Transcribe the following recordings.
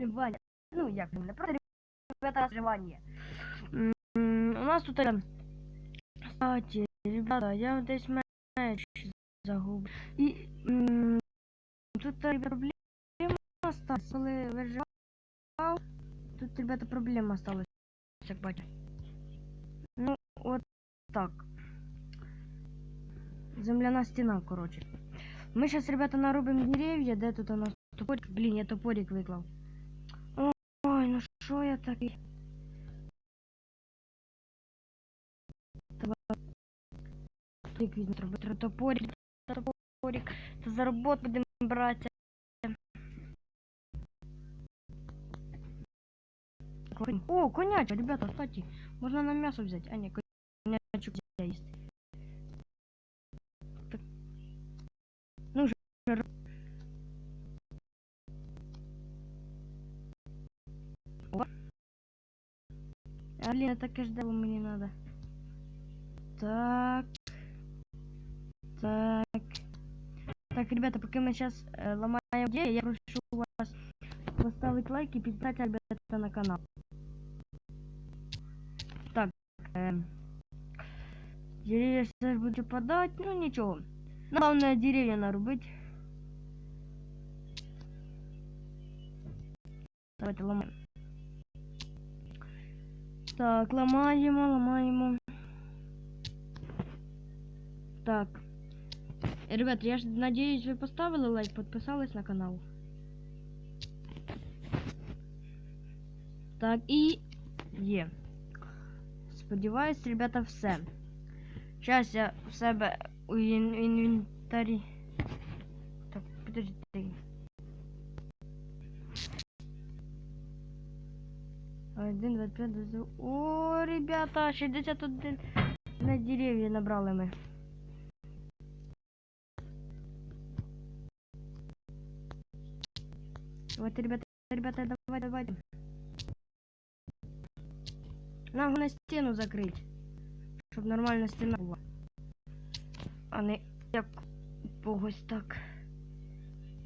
розривання. Ну, як не просто ребята розривання. У нас тут е, кстати, ребята, я десь меч загубив. І тут е, проблема осталась, коли виживав. Тут, ребята, проблема осталась, як бачите. Ну, от так. Земляна стена, короче. Мы сейчас, ребята, нарубим деревья. Де тут у нас топорик? Блин, я топорик виклав. Що я такий? Топорик топорик. Та за роботу будемо брати. О, коняча, ребята, кстати. Можно на мясо взять. А, не, конячу я есть. О. А, блин, таке ж дерево мені надо. Так. Так. Так, ребята, пока мы сейчас э, ломаем дерево, я прошу вас поставить лайк и подписаться, ребята, на канал. Так, эм, деревья сейчас буду подать, ну ничего. Главное деревья нарубить. Давайте ломаем. Так, ломаємо, ломаємо. Так. Э, Ребят, я ж надеюсь, вы поставили лайк, подписались на канал. Так, і є. Сподіваюсь, ребята, все. Зараз я в себе у ін- інвентарі. Так, подожди. Один, два, п'ять, два, О, ребята, 61 на дерев'я набрали ми. Давайте, ребята, ребята, давай, давайте. Нам на стіну закрити. Щоб нормальна стіна була. А не як когось так.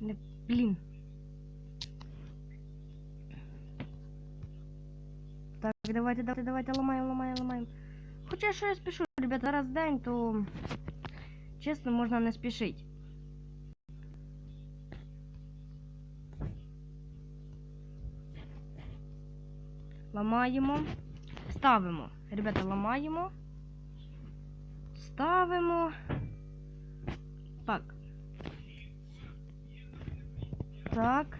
Не блін. давайте, давайте, давайте, ламаємо, ламаємо, ламаємо. Хоча що я спішу, ребята, зараз день, то чесно, можна не спішити. Ламаємо. Ставимо. Ребята, ламаємо. Ставимо. Так. Так.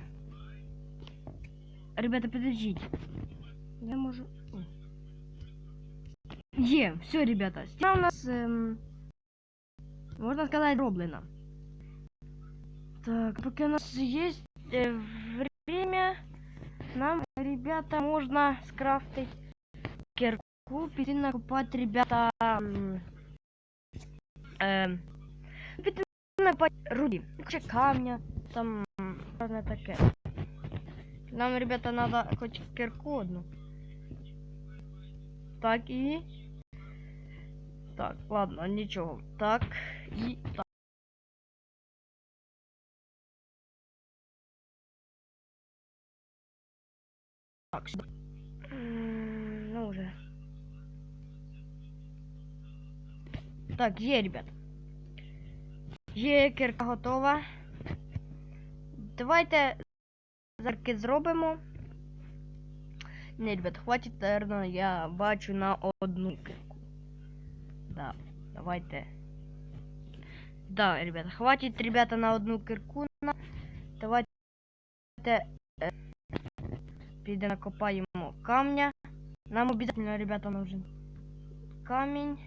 Ребята, подождите. Я можу. О. Є, все, ребята. Стіна у нас, ем, можна сказати, роблена. Так, поки у нас є е, время, нам, ребята, можна скрафтить кирку, піти накопати, ребята, м, ем, піти накопати руді, чи камня, там, разне таке. Нам, ребята, надо хоч кирку одну. Так, і... Так, ладно, нічого. Так, і так. Так, сюди. Ну уже. Так, є, ребят. Є кирка готова. Давайте зарки зробимо. Не, ребят, хватить, наверное, я бачу на одну кирку. Да, давайте. Да, ребята, хватит, ребята, на одну кирку. Давайте э, піде накопаємо камня. Нам обязательно, ребята, нужен камень.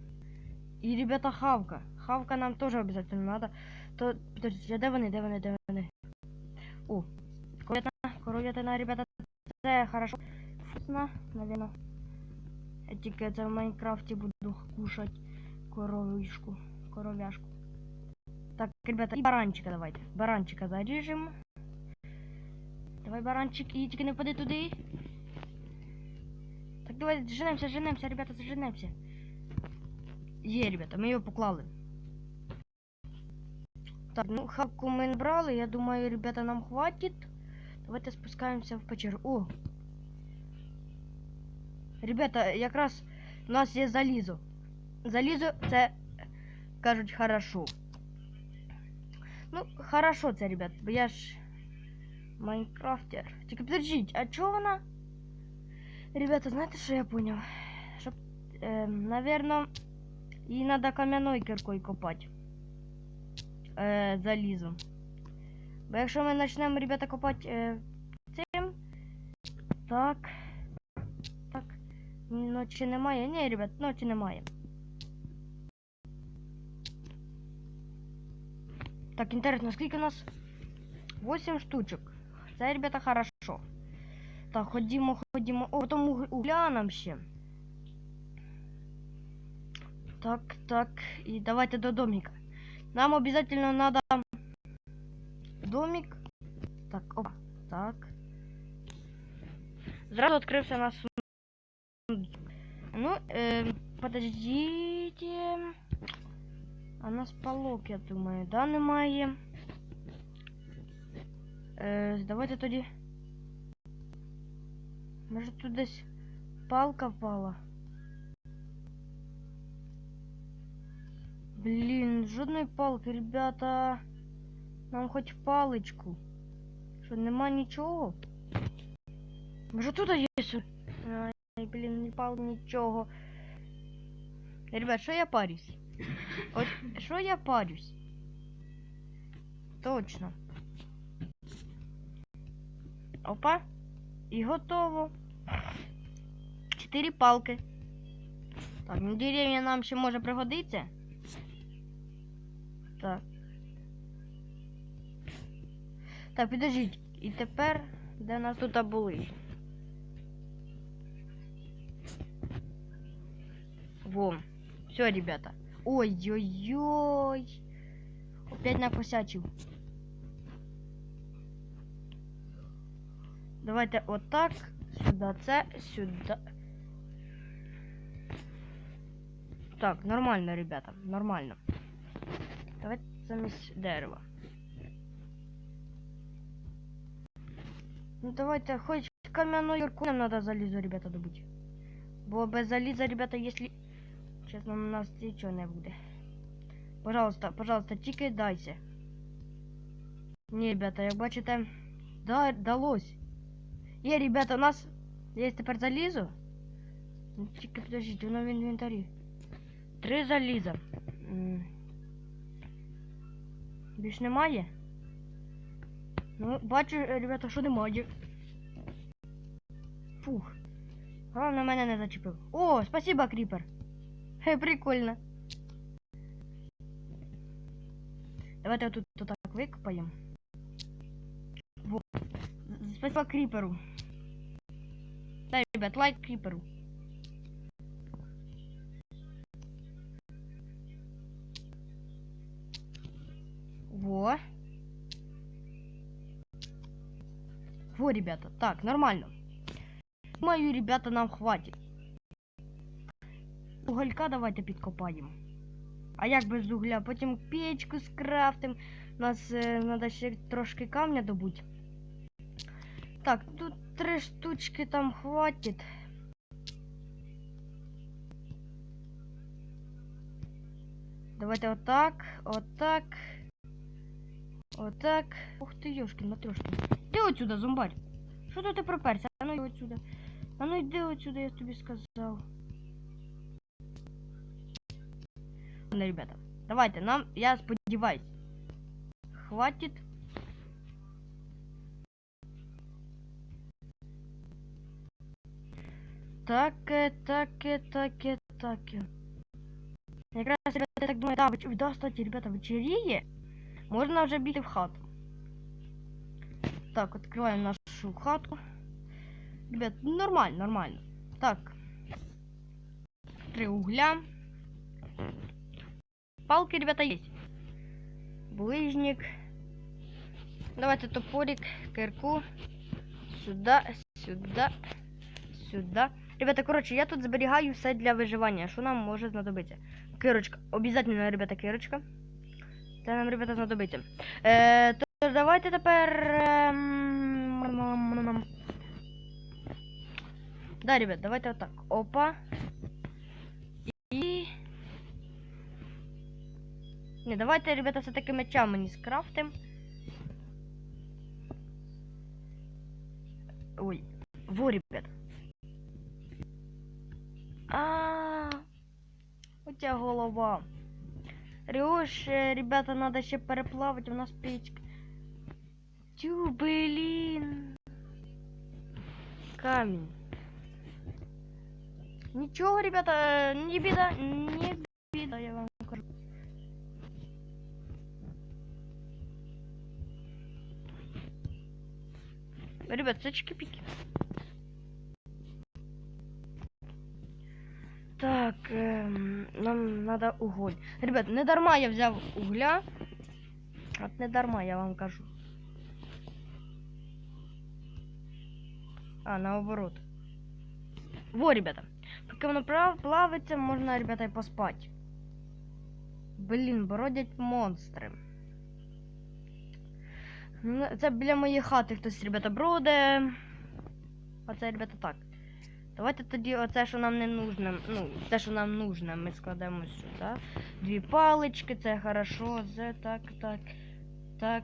И, ребята, хавка. Хавка нам тоже обязательно надо. То, подождите, де вони, де вони, де вони? О, коров'ятина, коров'ятина, ребята, це хорошо Вкусно, наверное. Я тільки це в Майнкрафті буду кушать коровишку, коровяшку. Так, ребята, і баранчика давайте. Баранчика заріжемо. Давай, баранчик, і тільки не впади туди. Так, давай, женемся, женемся, ребята, заженемся. Є, ребята, ми його поклали. Так, ну хавку ми набрали, я думаю, ребята, нам хватить. Давайте спускаємося в печеру. О! Ребята, якраз у нас є залізо. Залізо це кажуть хорошо. Ну, хорошо це, ребят, бо я ж Майнкрафтер. Тільки подождіть, а чого вона? Ребята, знаєте, що я поняв? Щоб, е, наверно, їй треба кам'яною киркою копати. Е, залізо. Бо якщо ми почнемо, ребята, копати е, цим. Так. Так. Ночі немає. Ні, ребят, ночі немає. Так, інтересно, скільки у нас? 8 штучок. Це, ребята, хорошо. Так, ходімо, ходімо. О, потім уг- угля нам ще. Так, так. І давайте до домика. Нам обязательно надо домик. Так, оп, так. Зразу відкрився у нас сундук. Ну, э, подождите. А у нас полок, я думаю, да, немає. Е, давайте тоді. Може тут десь палка впала? Блін, жодної палки, ребята. Нам хоч паличку. Що, нема нічого? Може тут є? Блін, не пал нічого. Ребят, що я парюсь? От що я парюсь? Точно. Опа. І готово. Чотири палки. Так, ну дерев'я нам ще може пригодиться. Так. Так, підождіть. І тепер, де нас тут були? Во. Все, ребята. Ой-ой-ой. Опять накосячив. Давайте отак. Сюди це, сюди. Так, нормально, ребята, нормально. Давайте замість дерева. Ну давайте, хоч кам'яну юрку нам надо залізо, ребята, добыть. Бо без заліза, ребята, если... Чесно, у нас нічого не буде. Пожалуйста, пожалуйста, тільки дайте. Ні, ребята, як бачите, да, далось. Є, ребята, у нас є тепер залізо. Ну, Тільки подождіть, воно в інвентарі. Три заліза. М. Більш немає? Ну, бачу, е, ребята, що немає. Фух. Головне, мене не зачепив. О, спасибо, кріпер. Прикольно. Давайте тут то так викопаємо. Во. З- Спасибо криперу. Дай, ребят, лайк криперу. Во. Во, ребята. Так, нормально. Думаю, ребята, нам хватить. Уголька давайте підкопаємо. А як без угля? Потім печку скрафтим. У Нас треба ще трошки камня добути. Так, тут три штучки там хватить. Давайте отак, отак. Отак. Ух ти, ёшкин, матрешкин. Іди отсюда, зомбарь. Що тут ти приперся? А ну йди отсюда. А ну йди отсюда, я тобі сказав. Ладно, ребята, давайте, нам, я сподіваюсь, хватит. Таке, таке, таке, таке. Якраз, ребята, я так думаю, да, веч- да, кстати, ребята, вечеріє. Можна вже бігти в хату. Так, відкриваємо нашу хату. Ребят, ну, нормально, нормально. Так. Три угля. Палки, ребята, есть. Булыжник. Давайте топорик, кирку. Сюда, сюда, сюда. Ребята, коротше, я тут зберігаю все для виживання, що нам може знадобитися. Кирочка. Обязательно, ребята, кирочка. Це нам, ребята, знадобиться. Е, то давайте тепер. Да, ребят, давайте вот так. Опа. І. Не, давайте, ребята, все-таки меча мені скрафтим. Ой. Во, ребят. А. У тебя голова. Ріош, е, ребята, надо ще переплавити, у нас печка. Тю, блін. Камінь. Нічого, ребята, е, не біда, не біда, я вам Ребят, це чики-піки. Так, ем, нам надо уголь. Ребят, не дарма я взяв угля. От не дарма, я вам кажу. А, наоборот. Во, ребята. Поки воно прав- плавиться, можна, ребята, і поспати. Блін, бродять монстри. Ну, Це біля моєї хати хтось, ребята, броде. Оце, ребята, так. Давайте тоді оце, що нам не нужно, ну, те, що нам нужно, ми складемо сюди. Дві палички, це хорошо. Це так, так, так.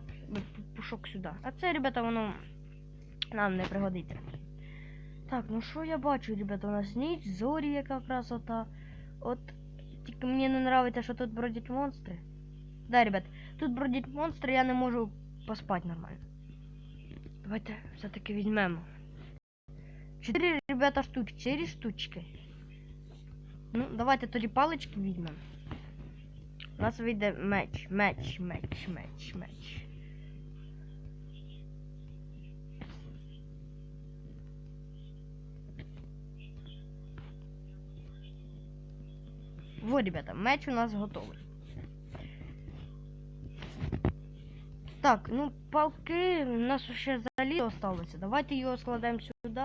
Пушок сюди. А це, ребята, воно нам не пригодиться. Так, ну що я бачу, ребята, у нас ніч, зорі, яка красота. От тільки мені не подобається, що тут бродять монстри. Да, ребят, тут бродять монстри, я не можу поспати нормально. Давайте все-таки візьмемо. Чотири, ребята, штучки. Чотири штучки. Ну, давайте тоді палички візьмемо. У нас вийде меч, меч, меч, меч, меч. Во, ребята, меч у нас готовий. Так, ну палки у нас ще залізо осталося. Давайте його складемо сюди.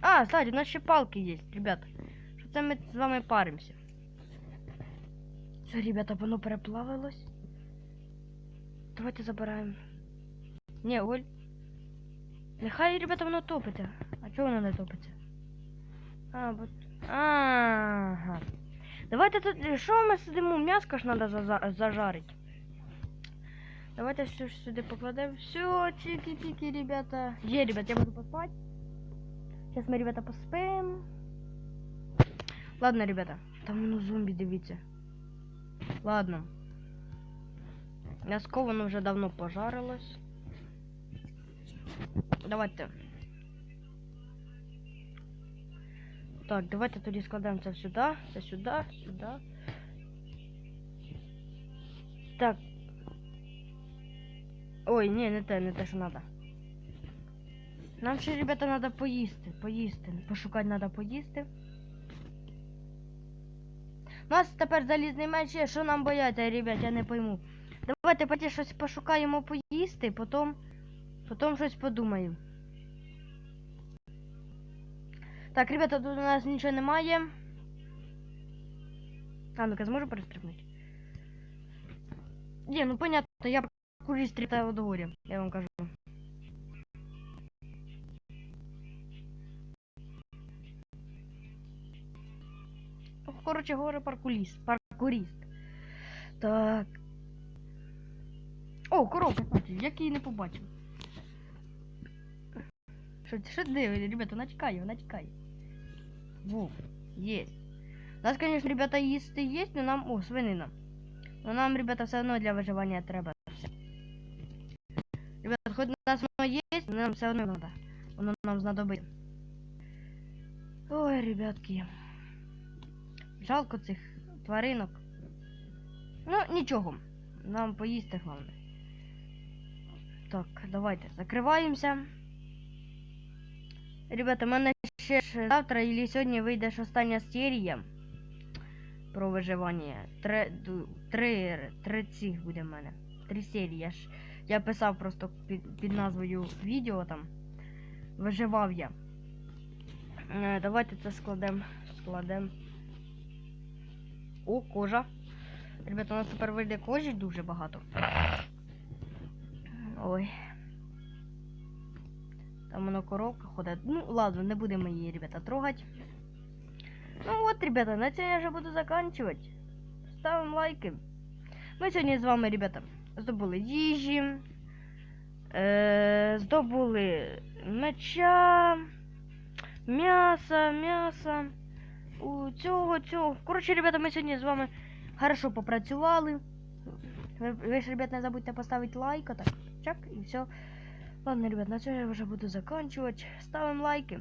А, кстати, у нас ще палки є, ребята. Що це ми з вами паримося? Все, ребята, воно переплавилось. Давайте забираємо. Ні, Оль. Нехай, ребята, воно топиться. А чого воно не топиться? А, вот. Ага. Давайте тут. Що ми сидимо? М'яско ж треба зажарити. Давайте все ж сюди покладемо. Все, чики-пики, ребята. Є, ребята, я буду поспать. Сейчас мы, ребята, поспим. Ладно, ребята. Там воно зомбі, дивіться. Ладно. М'яско воно вже давно пожарилось. Давайте. Так, давайте тоді складемо це сюди, це сюди, сюди. Так. Ой, ні, не те, не те, що треба. Нам ще, ребята, треба поїсти, поїсти. Пошукати треба поїсти. У нас тепер залізний меч є, що нам бояться, ребят, я не пойму. Давайте поті щось пошукаємо поїсти, потім, потім щось подумаємо. Так, ребята, тут у нас нічого немає. А, ну-ка, зможу перестрибнути? Ні, ну понятно, я курі стрітаю до горя, я вам кажу. Коротше говоря, паркуліст. Паркуріст. Так. О, коробка, як її не побачив. Що, що диви, ребята, вона тікає, вона тікає. Во, есть. У нас, конечно, ребята, їсти есть, но нам... О, свинина. Но нам, ребята, все одно для виживання треба. все. Ребята, хоч у нас воно есть, но нам все одно надо. Воно нам знадобиться. Ой, ребятки. Жалко цих тваринок. Ну, нічого. Нам поїсти головне. Так, давайте закриваємося. Ребята, в мене ще завтра і сьогодні вийде ж остання серія про виживання. Три, три, три цих буде в мене. Три серії. Я ж я писав просто під, під назвою відео там. Виживав я. Е, давайте це складемо. Складемо. О, кожа. Ребята, у нас тепер вийде кожі дуже багато. Ой. Там воно коробка ходить. Ну, ладно, не будемо її, ребята, трогать. Ну вот, ребята, на цьому я вже буду заканчивать. Ставимо лайки. Ми сьогодні з вами, ребята, здобули їжі. Е, здобули меча, м'яса, м'яса. У цього, цього. Коротше, ребята, ми сьогодні з вами хорошо попрацювали. Ви, ж, ребят, не забудьте поставити лайк, так, чак, і все. Ладно, ребят, на цьому я вже буду заканчивать. Ставимо лайки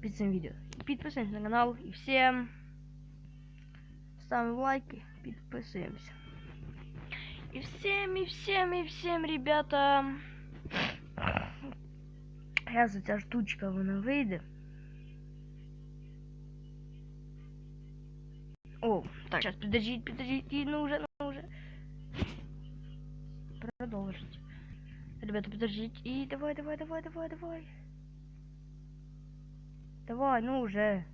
під цим відео. Підписуємось на канал і всім ставимо лайки, підписуємося. И всем, и всем, и всем, ребята. Сейчас ця штучка вона вийде. О, так, сейчас, подождите, подождите, ну уже, Ребята, подождите. И давай, давай, давай, давай, давай. Давай, ну уже.